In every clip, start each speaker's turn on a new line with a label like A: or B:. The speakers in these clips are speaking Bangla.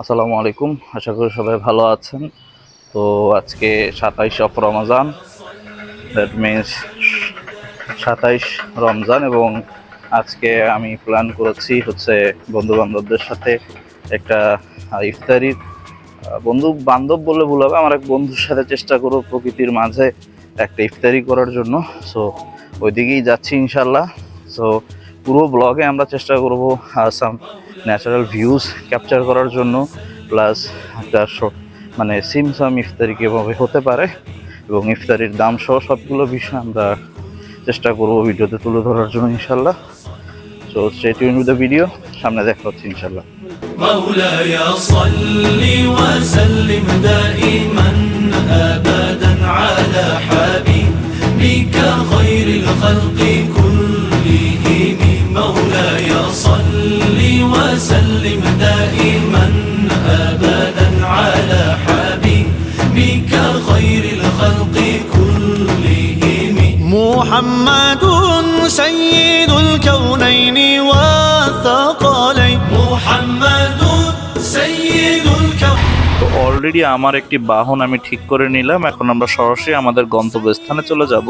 A: আসসালামু আলাইকুম। আশা করি সবাই ভালো আছেন। তো আজকে সাতাইশ অফ রমজান। দ্যাট মিনস সাতাইশ রমজান এবং আজকে আমি প্ল্যান করেছি হচ্ছে বন্ধু বান্ধবদের সাথে একটা ইফতারির বন্ধু বান্ধব বলে ভুল হবে, আমার এক বন্ধুর সাথে চেষ্টা করব প্রকৃতির মাঝে একটা ইফতারি করার জন্য। সো ওইদিকেই যাচ্ছি ইনশাল্লাহ সো পুরো ব্লগে আমরা চেষ্টা করব সাম ন্যাচারাল ভিউজ ক্যাপচার করার জন্য প্লাস একটা শো- মানে সিমসাম ইফতারি কীভাবে হতে পারে এবং ইফতারির দাম সহ সবগুলো বিষয় আমরা চেষ্টা করব ভিডিওতে তুলে ধরার জন্য ইনশাল্লাহ so stay tune with the video সামনে দেখা হচ্ছে ইনশাল্লাহ
B: مولاي صل وسلم دائما ابدا على حبيبك خير الخلق خير الخلق كلهم محمد سيد الكونين والثقلين محمد سيد الكونين
A: তো অলরেডি আমার একটি বাহন আমি ঠিক করে নিলাম এখন আমরা সরাসরি আমাদের গন্তব্যস্থানে চলে যাব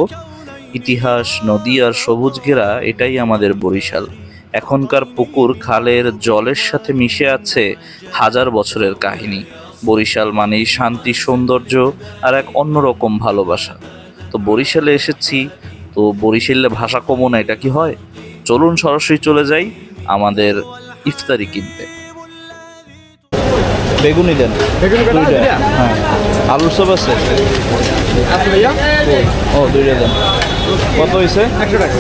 A: ইতিহাস নদী আর সবুজ ঘেরা এটাই আমাদের বরিশাল এখনকার পুকুর খালের জলের সাথে মিশে আছে হাজার বছরের কাহিনী বরিশাল মানেই শান্তি সৌন্দর্য আর এক অন্যরকম ভালোবাসা। তো বরিশালে এসেছি তো বরিশালে ভাষা কমো না এটা কি হয়? চলুন সরাসরি চলে যাই আমাদের ইফতারি কিনতে। বেগুনি দেন। হ্যাঁ। আলুর সব আছে? ও দুইটা দেন। কত হয়েছে
B: একশো টাকা।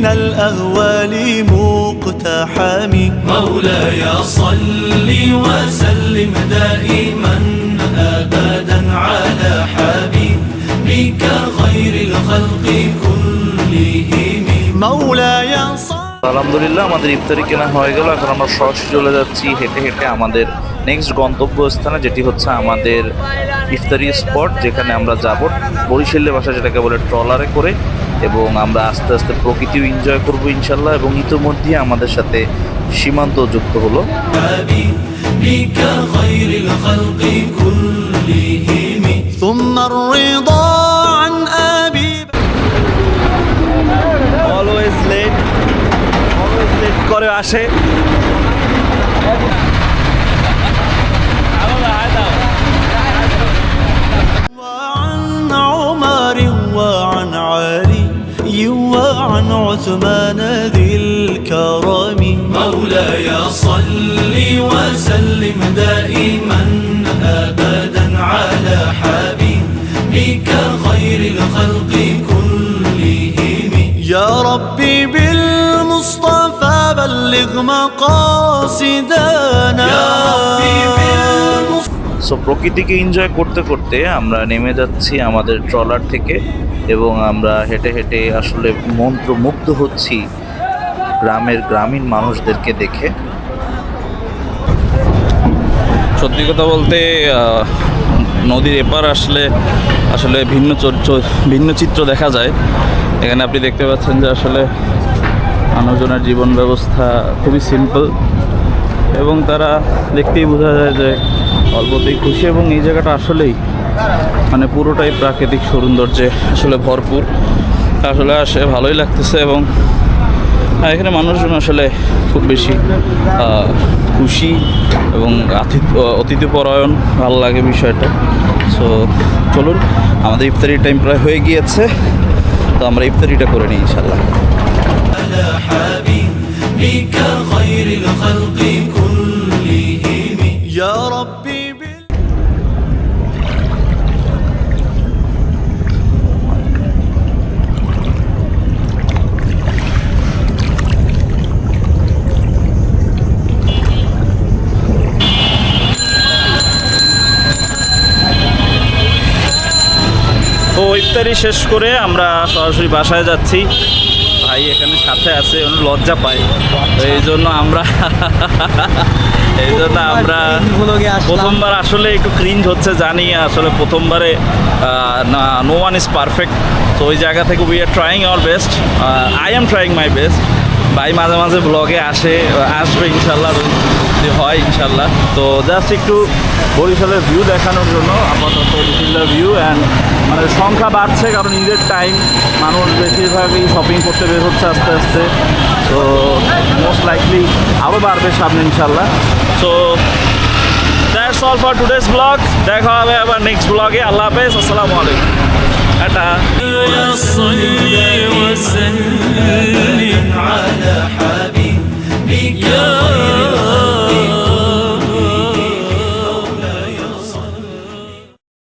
B: من الأهوال مقتحم مولاي صل وسلم دائما أبدا على حبيبك خير الخلق كلهم مولاي صل
A: আলহামদুলিল্লাহ আমাদের ইফতারি কেনা হয়ে গেল এখন আমরা সরাসরি চলে যাচ্ছি হেঁটে হেঁটে আমাদের নেক্সট গন্তব্যস্থানে যেটি হচ্ছে আমাদের ইফতারি স্পট যেখানে আমরা যাব বরিশালের ভাষা যেটাকে বলে ট্রলারে করে এবং আমরা আস্তে আস্তে প্রকৃতিও এনজয় করব ইনশাল্লাহ এবং ইতোমধ্যে আমাদের সাথে সীমান্ত যুক্ত হলো। অলওয়েজ লেট অলওয়েজ লেট করে আসে।
B: وعن عثمان ذي الكرم مولاي صل وسلم دائما ابدا على حبيبك خير الخلق كلهم يا ربي بالمصطفى بلغ مقاصدنا يا ربي بالمصطفى
A: সো প্রকৃতিকে এনজয় করতে করতে আমরা নেমে যাচ্ছি আমাদের ট্রলার থেকে এবং আমরা হেঁটে হেঁটে আসলে মন্ত্রমুগ্ধ হচ্ছি গ্রামের গ্রামীণ মানুষদেরকে দেখে। সত্যি কথা বলতে নদীর এপার আসলে আসলে ভিন্ন ভিন্ন চিত্র দেখা যায়। এখানে আপনি দেখতে পাচ্ছেন যে আসলে মানুষজনের জীবন ব্যবস্থা খুবই সিম্পল এবং তারা দেখতেই বোঝা যায় যে অল্পতেই খুশি এবং এই জায়গাটা আসলেই মানে পুরোটাই প্রাকৃতিক সৌন্দর্যে আসলে ভরপুর। আসলে আসে, ভালোই লাগতেছে এবং এখানে মানুষজন আসলে খুব বেশি খুশি এবং অতিথিপরায়ণ, ভালো লাগে বিষয়টা। সো চলুন, আমাদের ইফতারির টাইম প্রায় হয়ে গিয়েছে। তো আমরা ইফতারিটা করে নিই ইনশাল্লাহ ইফতারি শেষ করে আমরা সরাসরি বাসায় যাচ্ছি। ভাই এখানে সাথে আছে লজ্জা পায়। তো এই জন্য আমরা এই জন্য আমরা প্রথমবার আসলে একটু ক্রিঞ্জ হচ্ছে, জানি আসলে প্রথমবারে না নো ওয়ান ইজ পারফেক্ট তো ওই জায়গা থেকে we are trying our best I am trying my best ভাই মাঝে মাঝে ব্লগে আসে, আসবে ইনশাল্লাহ হয় ইনশাল্লাহ। তো জাস্ট একটু বরিশালের ভিউ দেখানোর জন্য, আপাতত বিশালের ভিউ অ্যান্ড মানে সংখ্যা বাড়ছে কারণ ঈদের টাইম মানুষ বেশিরভাগই শপিং করতে বের হচ্ছে আস্তে আস্তে। তো মোস্ট লাইকলি আরও বাড়বে সামনে ইনশাল্লাহ। So that's all for today's blog দেখা হবে আবার নেক্সট ব্লগে আল্লাহ হাফেজ, আসসালামু আলাইকুম। টাটা।